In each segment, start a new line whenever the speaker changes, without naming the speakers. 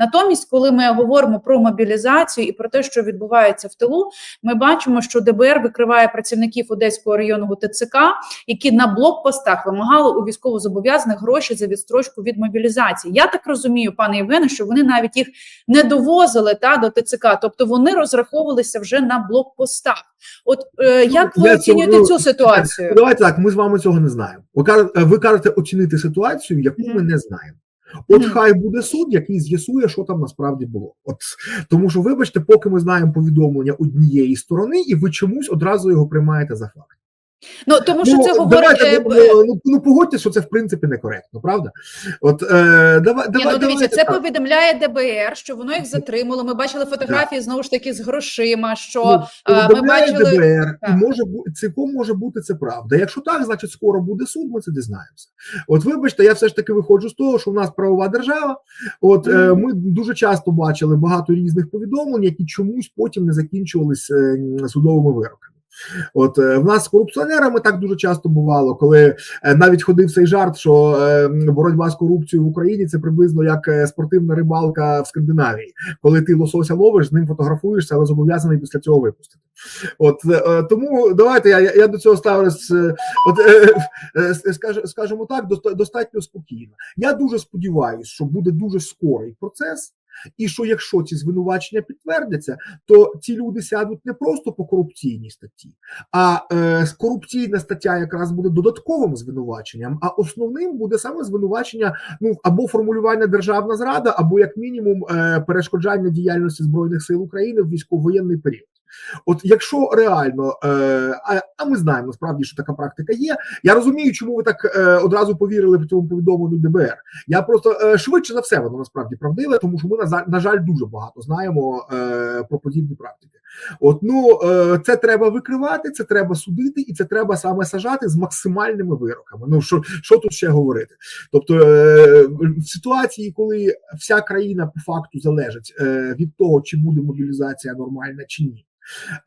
Натомість, коли ми говоримо про мобілізацію і про те, що відбувається в тилу, ми бачимо, що ДБР викриває працівників Одеського районного ТЦК, які на блокпостах вимагали у військовозобов'язаних гроші за відстрочку від мобілізації. Я так розумію, пане Євгене, що вони навіть їх не довозили та до ТЦК, тобто вони розраховувалися вже на блокпостах. От е, як ви оцінюєте цю ситуацію?
Давайте так, ми з вами цього не знаємо. Ви кажете, ви кажете оцінити ситуацію, яку ми не знаємо. От хай буде суд, який з'ясує, що там насправді було. От тому, що вибачте, поки ми знаємо повідомлення однієї сторони, і ви чомусь одразу його приймаєте за факт.
Ну тому що це говорить.
давайте,
е,
ну,
е,
ну, ну погодьте, що це в принципі некоректно, правда? От е, давай,
Ні,
давай,
ну дивіться, це
так.
повідомляє ДБР, що воно їх затримало. Ми бачили фотографії знову ж таки з грошима. Що
Ну,
ми бачили-
ДБР, і може цілком може бути це правда. Якщо так, значить скоро буде суд. Ми це дізнаємося. От вибачте, я все ж таки виходжу з того, що в нас правова держава. От е, ми дуже часто бачили багато різних повідомлень, які чомусь потім не закінчувалися е, судовими вироками. От е, в нас з корупціонерами так дуже часто бувало, коли е, навіть ходив цей жарт, що е, боротьба з корупцією в Україні це приблизно як спортивна рибалка в Скандинавії, коли ти лосося ловиш, з ним фотографуєшся, але зобов'язаний після цього випустити. От тому давайте я, я, до цього ставлюсь, от скажімо так, доста- достатньо спокійно. Я дуже сподіваюся, що буде дуже скорий процес. І що якщо ці звинувачення підтвердяться, то ці люди сядуть не просто по корупційній статті, а е, корупційна стаття якраз буде додатковим звинуваченням, а основним буде саме звинувачення ну або формулювання державна зрада, або як мінімум е, перешкоджання діяльності збройних сил України в військовоєнний період. От якщо реально, е, а, ми знаємо насправді, що така практика є. Я розумію, чому ви так е, одразу повірили в цьому повідомленню ДБР. Я просто е, швидше за все воно насправді правдиве, тому що ми на, на жаль дуже багато знаємо е, про подібні практики. От ну е, це треба викривати, це треба судити, і це треба саме сажати з максимальними вироками. Ну що, що тут ще говорити? Тобто в ситуації, коли вся країна по факту залежить від того, чи буде мобілізація нормальна чи ні.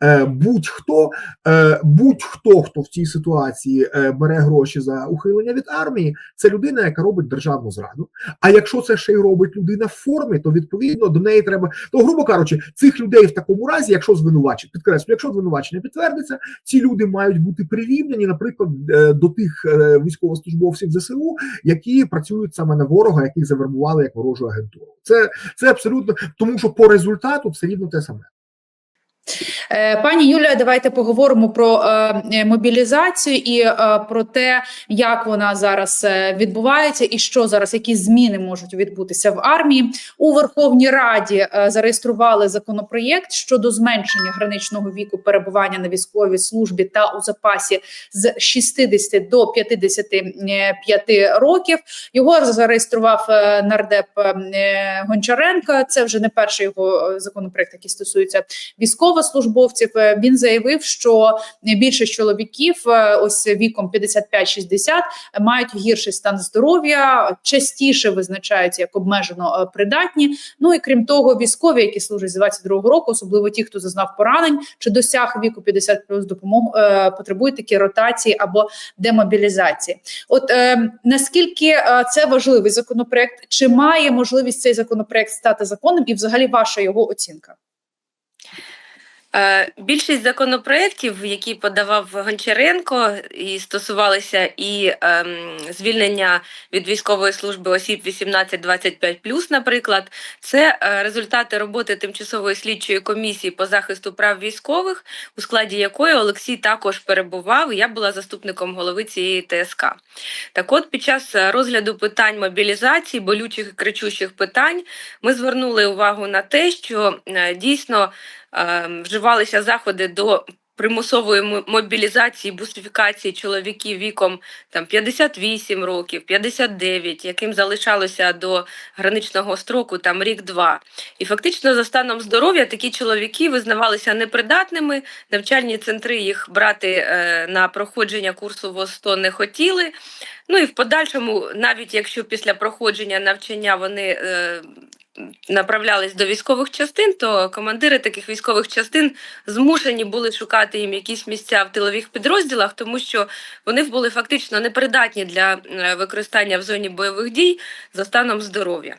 Е, будь-хто, е, будь-хто, хто в цій ситуації е, бере гроші за ухилення від армії, це людина, яка робить державну зраду. А якщо це ще й робить людина в формі, то відповідно до неї треба. То, грубо кажучи, цих людей в такому разі, якщо звинувачення, підкреслю, якщо звинувачення підтвердиться, ці люди мають бути прирівняні, наприклад, до тих військовослужбовців ЗСУ, які працюють саме на ворога, яких завербували як ворожу агентуру. Це, це абсолютно тому, що по результату все рівно те саме.
Е, Пані Юлія, давайте поговоримо про е, мобілізацію і е, про те, як вона зараз відбувається, і що зараз які зміни можуть відбутися в армії. У Верховній Раді зареєстрували законопроєкт щодо зменшення граничного віку перебування на військовій службі та у запасі з 60 до 55 років. Його зареєстрував нардеп е, Гончаренко. Це вже не перший його законопроект, який стосується військовослужбовців. Е, Він заявив, що більшість чоловіків, е, ось віком 55-60, мають гірший стан здоров'я, частіше визначаються як обмежено е, придатні. Ну і крім того, військові, які служать з 22-го року, особливо ті, хто зазнав поранень чи досяг віку 50 плюс допомог, потребують такі ротації або демобілізації. От наскільки це важливий законопроект, чи має можливість цей законопроект стати законом, і взагалі ваша його оцінка?
Е, Більшість законопроєктів, які подавав Гончаренко, і стосувалися і ем, звільнення від військової служби осіб 18-25+, наприклад, це е, результати роботи тимчасової слідчої комісії по захисту прав військових, у складі якої Олексій також перебував. Я була заступником голови цієї ТСК. Так, от під час розгляду питань мобілізації, болючих і кричущих питань, ми звернули увагу на те, що е, дійсно вживалися заходи до примусової мобілізації, бусифікації чоловіків віком там 58 років, 59, яким залишалося до граничного строку там рік-два. І фактично за станом здоров'я такі чоловіки визнавалися непридатними. Навчальні центри їх брати е, на проходження курсу ВОСТО не хотіли. Ну і в подальшому, навіть якщо після проходження навчання вони е, направлялись до військових частин, то командири таких військових частин змушені були шукати їм якісь місця в тилових підрозділах, тому що вони були фактично непридатні для е, використання в зоні бойових дій за станом здоров'я.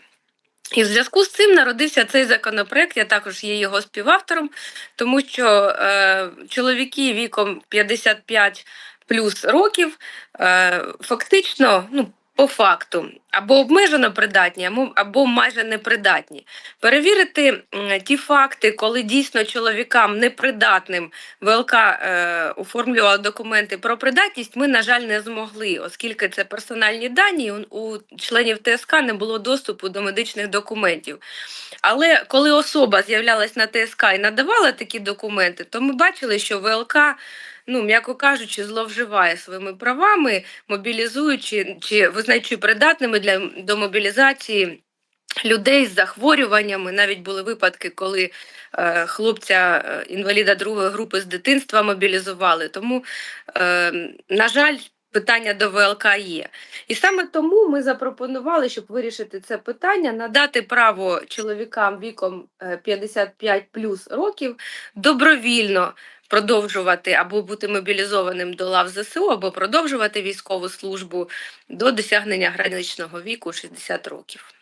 І в зв'язку з цим народився цей законопроект. Я також є його співавтором, тому що е, чоловіки віком 55 плюс років е, фактично, ну по факту, або обмежено придатні, або, майже непридатні. Перевірити ті факти, коли дійсно чоловікам непридатним ВЛК е, оформлювала документи про придатність, ми, на жаль, не змогли, оскільки це персональні дані, у, у членів ТСК не було доступу до медичних документів. Але коли особа з'являлась на ТСК і надавала такі документи, то ми бачили, що ВЛК, ну м'яко кажучи, зловживає своїми правами, мобілізуючи чи визнаючи придатними для до мобілізації. Людей з захворюваннями навіть були випадки, коли е, хлопця е, інваліда другої групи з дитинства мобілізували. Тому, е, на жаль, питання до ВЛК є. І саме тому ми запропонували, щоб вирішити це питання, надати право чоловікам віком е, 55 плюс років добровільно продовжувати або бути мобілізованим до лав ЗСУ, або продовжувати військову службу до досягнення граничного віку 60 років.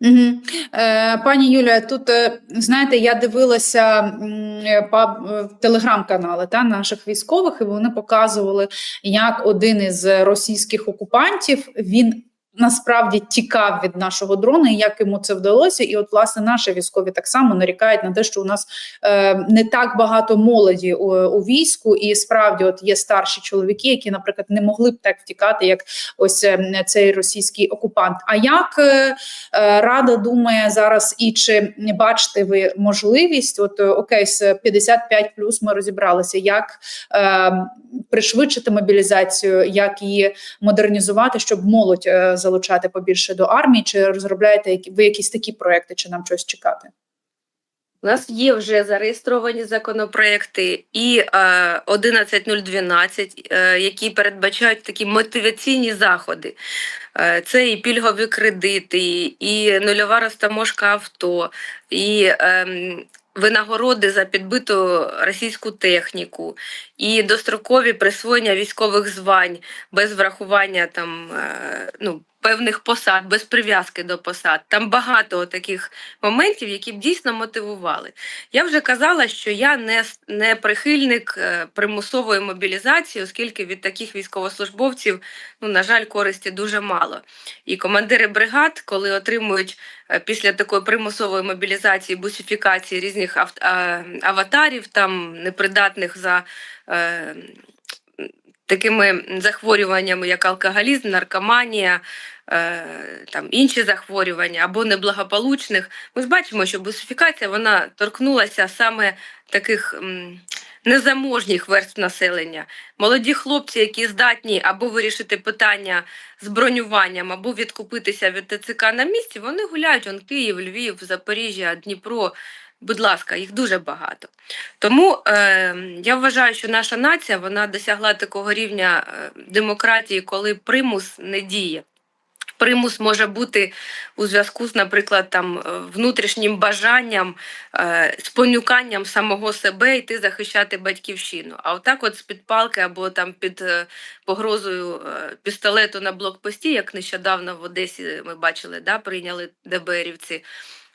Угу. Е, пані Юлія, тут е, знаєте, я дивилася е, телеграм-канали та, наших військових, і вони показували, як один із російських окупантів він. Насправді тікав від нашого дрона, і як йому це вдалося, і от власне наші військові так само нарікають на те, що у нас е, не так багато молоді у, у війську, і справді, от є старші чоловіки, які, наприклад, не могли б так втікати, як ось е, цей російський окупант. А як е, Е, Рада думає зараз, і чи бачите ви можливість? От е, окей, з 55 плюс ми розібралися, як е, пришвидшити мобілізацію, як її модернізувати, щоб молодь е, залучати побільше до армії? Чи розробляєте ви якісь такі проекти, чи нам щось чекати?
У нас є вже зареєстровані законопроекти і е, 11012, е, які передбачають такі мотиваційні заходи. Е, це і пільгові кредити, і нульова розтаможка авто, і ем, винагороди за підбиту російську техніку, і дострокові присвоєння військових звань без врахування там е, ну, певних посад, без прив'язки до посад. Там багато таких моментів, які б дійсно мотивували. Я вже казала, що я не, не прихильник е, примусової мобілізації, оскільки від таких військовослужбовців, ну, на жаль, користі дуже мало. І командири бригад, коли отримують е, після такої примусової мобілізації, бусифікації різних аватарів, там непридатних за е, такими захворюваннями, як алкоголізм, наркоманія, е, там інші захворювання або неблагополучних. Ми ж бачимо, що бусифікація вона торкнулася саме таких незаможніх верств населення. Молоді хлопці, які здатні або вирішити питання з бронюванням, або відкупитися від ТЦК на місці, вони гуляють он Київ, Львів, Запоріжжя, Дніпро. Будь ласка, їх дуже багато. Тому е, я вважаю, що наша нація вона досягла такого рівня е, демократії, коли примус не діє. Примус може бути у зв'язку з, наприклад, там е, внутрішнім бажанням, е, спонюканням самого себе йти захищати батьківщину. А отак, от з під палки або там під е, погрозою е, пістолету на блокпості, як нещодавно в Одесі ми бачили, да, прийняли ДБРівці.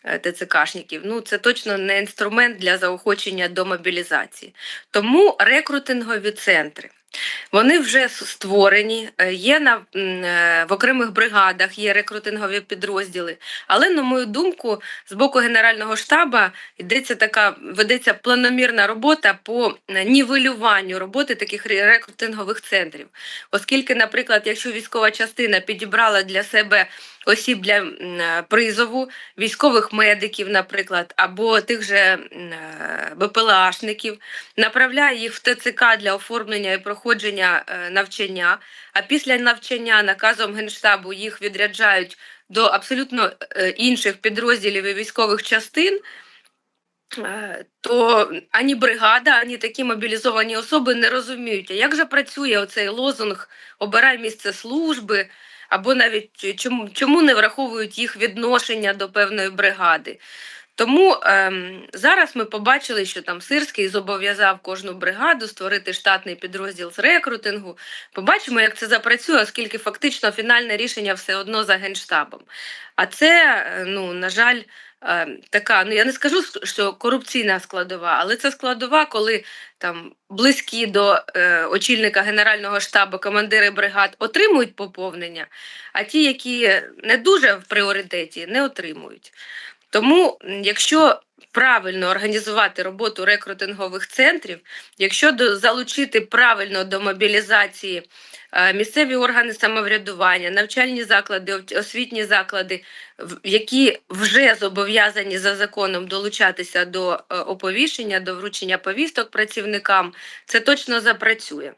Е, ТЦКшників. Ну, це точно не інструмент для заохочення до мобілізації. Тому рекрутингові центри. Вони вже створені, е, є на, е, в окремих бригадах, є рекрутингові підрозділи. Але, на мою думку, з боку Генерального штабу йдеться така, ведеться планомірна робота по нівелюванню роботи таких рекрутингових центрів. Оскільки, наприклад, якщо військова частина підібрала для себе осіб для е, призову, військових медиків, наприклад, або тих же БПЛАшників, направляє їх в ТЦК для оформлення і проходження е, навчання. А після навчання наказом Генштабу їх відряджають до абсолютно е, інших підрозділів і військових частин. е, То ані бригада, ані такі мобілізовані особи не розуміють, а як же працює оцей лозунг обирай місце служби, або навіть чому, чому не враховують їх відношення до певної бригади. Тому ем, зараз ми побачили, що там Сирський зобов'язав кожну бригаду створити штатний підрозділ з рекрутингу. Побачимо, як це запрацює, оскільки фактично фінальне рішення все одно за генштабом. А це, е, ну на жаль, е, така. Ну я не скажу, що корупційна складова, але це складова, коли там близькі до е, очільника генерального штабу командири бригад отримують поповнення, а ті, які не дуже в пріоритеті, не отримують. Тому, якщо правильно організувати роботу рекрутингових центрів, якщо до, залучити правильно до мобілізації е, місцеві органи самоврядування, навчальні заклади, освітні заклади, які вже зобов'язані за законом долучатися до е, оповіщення, до вручення повісток працівникам, це точно запрацює.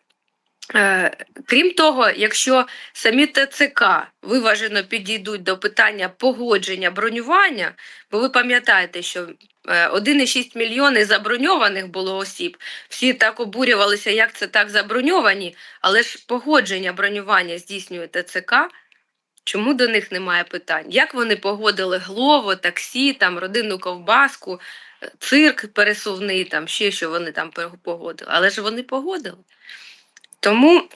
Е, Крім того, якщо самі ТЦК виважено підійдуть до питання погодження бронювання, бо ви пам'ятаєте, що е, 1,6 мільйони заброньованих було осіб, всі так обурювалися, як це так заброньовані, але ж погодження бронювання здійснює ТЦК. Чому до них немає питань? Як вони погодили глово, таксі, там родинну ковбаску, е, цирк пересувний, там ще що вони там погодили? Але ж вони погодили. Тому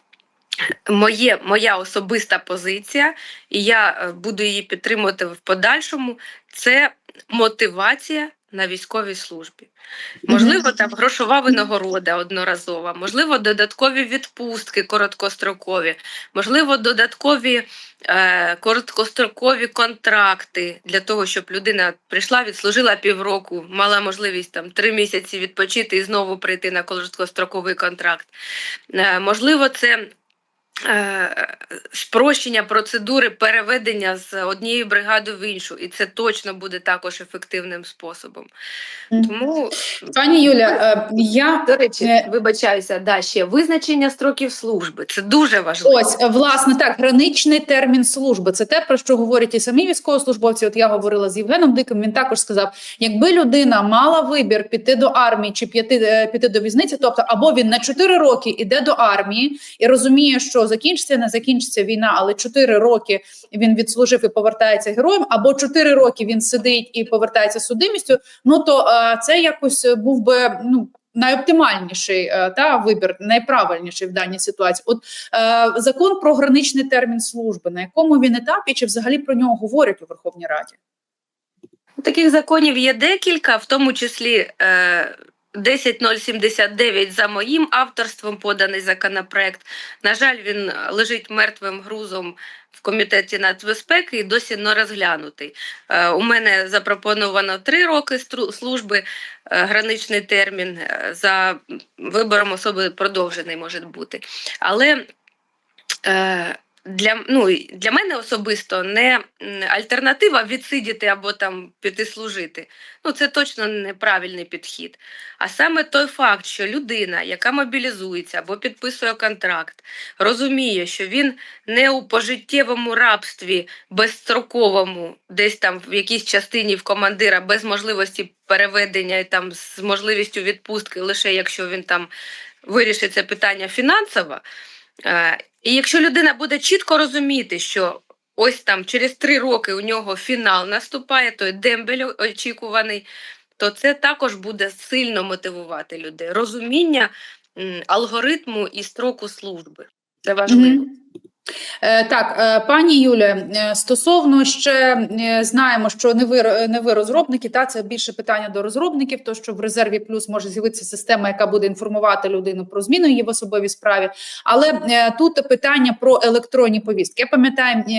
моє, моя особиста позиція, і я е, буду її підтримувати в подальшому, це мотивація на військовій службі. Можливо, там грошова винагорода одноразова, можливо, додаткові відпустки короткострокові, можливо, додаткові е, короткострокові контракти для того, щоб людина прийшла, відслужила півроку, мала можливість там три місяці відпочити і знову прийти на короткостроковий контракт. Е, можливо, це спрощення процедури переведення з однієї бригади в іншу, і це точно буде також ефективним способом. Тому
Пані Юля, е, я
до речі,
Е,
вибачаюся, да, ще визначення строків служби. Це дуже важливо.
Ось е, власне так, граничний термін служби. Це те, про що говорять і самі військовослужбовці. От я говорила з Євгеном Диким. Він також сказав: якби людина мала вибір піти до армії чи піти, е, піти до візниці, тобто або він на 4 роки іде до армії і розуміє, що закінчиться, не закінчиться війна, але 4 роки він відслужив і повертається героєм, або 4 роки він сидить і повертається судимістю. Ну то е, це якось був би ну. Найоптимальніший е, та вибір, найправильніший в даній ситуації. От е, закон про граничний термін служби, на якому він етапі, чи взагалі про нього говорять у Верховній Раді?
Таких законів є декілька, в тому числі е, 10079 за моїм авторством поданий законопроект. На жаль, він лежить мертвим грузом в комітеті нацбезпеки і досі не розглянутий. Е, у мене запропоновано три роки служби, е, граничний термін. е, За вибором особи продовжений може бути. Але для, ну, для мене особисто не альтернатива відсидіти або там піти служити. Ну, це точно неправильний підхід. А саме той факт, що людина, яка мобілізується або підписує контракт, розуміє, що він не у пожиттєвому рабстві безстроковому, десь там в якійсь частині в командира без можливості переведення і там з можливістю відпустки, лише якщо він там вирішить це питання фінансово. Е, І якщо людина буде чітко розуміти, що ось там через три роки у нього фінал наступає, той дембель очікуваний, то це також буде сильно мотивувати людей. Розуміння алгоритму і строку служби. Це важливо.
Мгм. Е, Так, е, пані Юлія, е, стосовно ще е, знаємо, що не ви не ви розробники, та це більше питання до розробників, то що в резерві плюс може з'явитися система, яка буде інформувати людину про зміну її в особовій справі. Але е, тут питання про електронні повістки. Я пам'ятаю, е,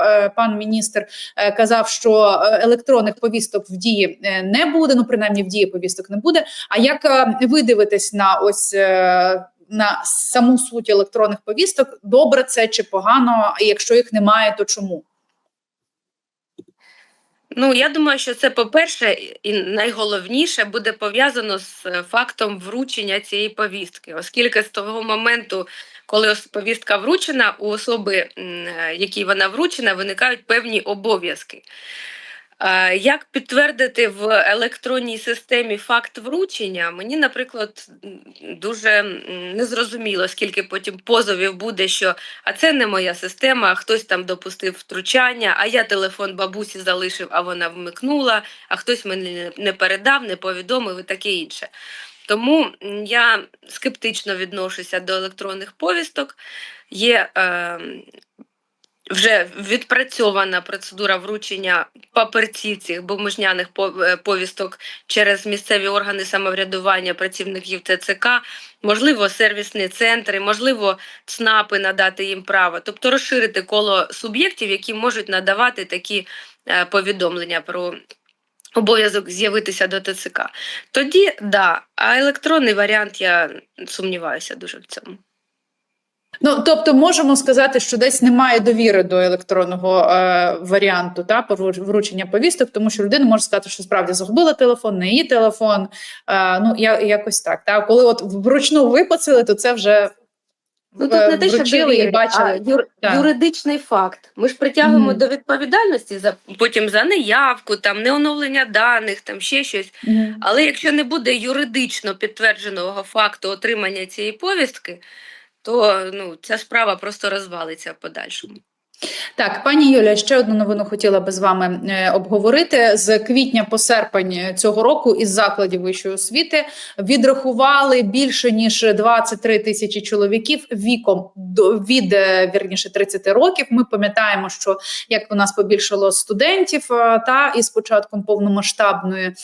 е, пан міністр е, казав, що е, електронних повісток в дії е, не буде. Ну принаймні в дії повісток не буде. А як е, ви дивитесь на ось? На саму суть електронних повісток, добре це чи погано, і якщо їх немає, то чому?
Ну, я думаю, що це, по-перше, і найголовніше буде пов'язано з е, фактом вручення цієї повістки, оскільки з того моменту, коли повістка вручена, у особи, е, якій вона вручена, виникають певні обов'язки. Як підтвердити в електронній системі факт вручення? Мені, наприклад, дуже незрозуміло, скільки потім позовів буде, що а це не моя система, а хтось там допустив втручання, а я телефон бабусі залишив, а вона вмикнула, а хтось мені не- не передав, не повідомив і таке інше. Тому я скептично відношуся до електронних повісток. Є е, вже відпрацьована процедура вручення паперців цих бумажняних е, повісток через місцеві органи самоврядування працівників ТЦК, можливо, сервісні центри, можливо, ЦНАПи надати їм право, тобто розширити коло суб'єктів, які можуть надавати такі е, повідомлення про. Обов'язок з'явитися до ТЦК. Тоді да, а електронний варіант я сумніваюся дуже в цьому.
Ну тобто, можемо сказати, що десь немає довіри до електронного е, варіанту та вручення повісток, тому що людина може сказати, що справді загубила телефон, не її телефон. Е, ну я якось так. Та коли от вручну випацали, то це вже
Ну, тут
е,
не те, що
вручили і бачили.
а юр, юридичний факт. Ми ж притягуємо
Мгм.
до відповідальності за потім за неявку, там неоновлення даних, там ще щось.
Мгм.
Але якщо не буде юридично підтвердженого факту отримання цієї повістки, то ну ця справа просто розвалиться в подальшому.
Так, пані Юля, ще одну новину хотіла би з вами е, обговорити. З квітня по серпень цього року із закладів вищої освіти відрахували більше ніж 23 тисячі чоловіків віком від е, вірніше 30 років. Ми пам'ятаємо, що як у нас побільшало студентів е, та із початком повномасштабної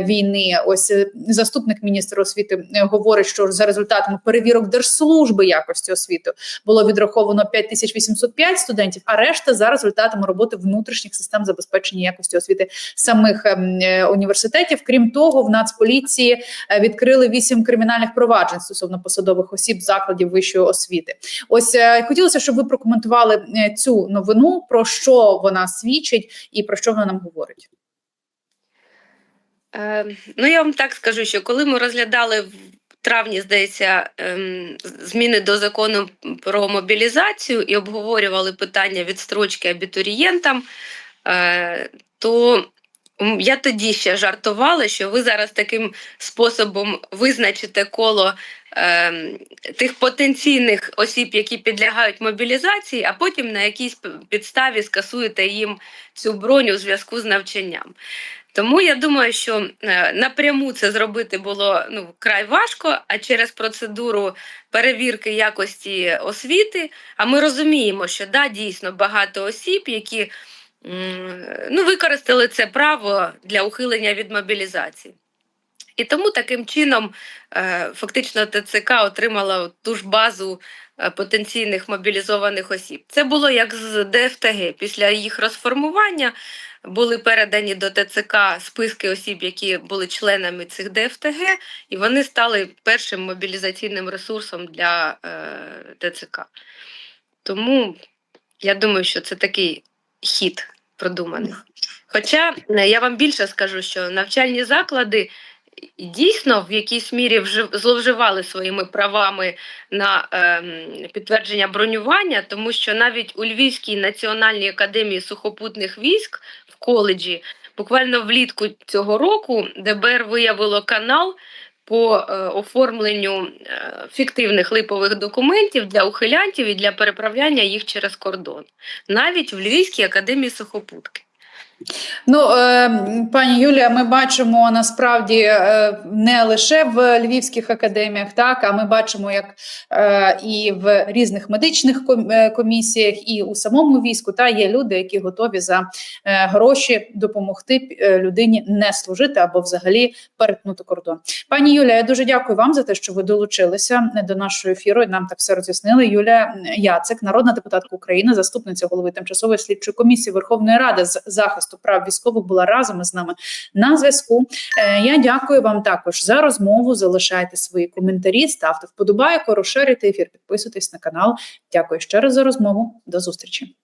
війни. Ось заступник міністра освіти говорить, що за результатами перевірок держслужби якості освіти було відраховано 5805 студентів, а решта за результатами роботи внутрішніх систем забезпечення якості освіти самих ем, е, університетів. Крім того, в Нацполіції е, відкрили вісім кримінальних проваджень стосовно посадових осіб закладів вищої освіти. Ось е, хотілося, щоб ви прокоментували цю новину, про що вона свідчить і про що вона нам говорить.
Ну, я вам так скажу, що коли ми розглядали травні, здається, ем, зміни до закону про мобілізацію і обговорювали питання відстрочки абітурієнтам, е, то я тоді ще жартувала, що ви зараз таким способом визначите коло ем, тих потенційних осіб, які підлягають мобілізації, а потім на якійсь підставі скасуєте їм цю броню у зв'язку з навчанням. Тому я думаю, що е, напряму це зробити було ну край важко, а через процедуру перевірки якості освіти. А ми розуміємо, що да, дійсно багато осіб, які ну, використали це право для ухилення від мобілізації. І тому таким чином е, фактично ТЦК отримала ту ж базу е, потенційних мобілізованих осіб. Це було як з ДФТГ. Після їх розформування були передані до ТЦК списки осіб, які були членами цих ДФТГ, і вони стали першим мобілізаційним ресурсом для е, ТЦК. Тому я думаю, що це такий хід продуманий. Хоча е, я вам більше скажу, що навчальні заклади дійсно в якійсь мірі вже зловживали своїми правами на ем, підтвердження бронювання, тому що навіть у Львівській національній академії сухопутних військ в коледжі буквально влітку цього року ДБР виявило канал по е, оформленню е, фіктивних липових документів для ухилянтів і для переправляння їх через кордон, навіть в Львівській академії сухопутки.
Ну, е, пані Юлія, ми бачимо насправді е, не лише в львівських академіях, так а ми бачимо, як е, і в різних медичних комісіях, і у самому війську та є люди, які готові за гроші допомогти людині не служити або взагалі перетнути кордон. Пані Юлія, я дуже дякую вам за те, що ви долучилися до нашого ефіру. і Нам так все роз'яснили. Юлія Яцик, народна депутатка України, заступниця голови тимчасової слідчої комісії Верховної Ради з захисту прав військових, була разом із нами на зв'язку. Е, Я дякую вам також за розмову. Залишайте свої коментарі, ставте вподобайку, розширюйте ефір, підписуйтесь на канал. Дякую ще раз за розмову. До зустрічі.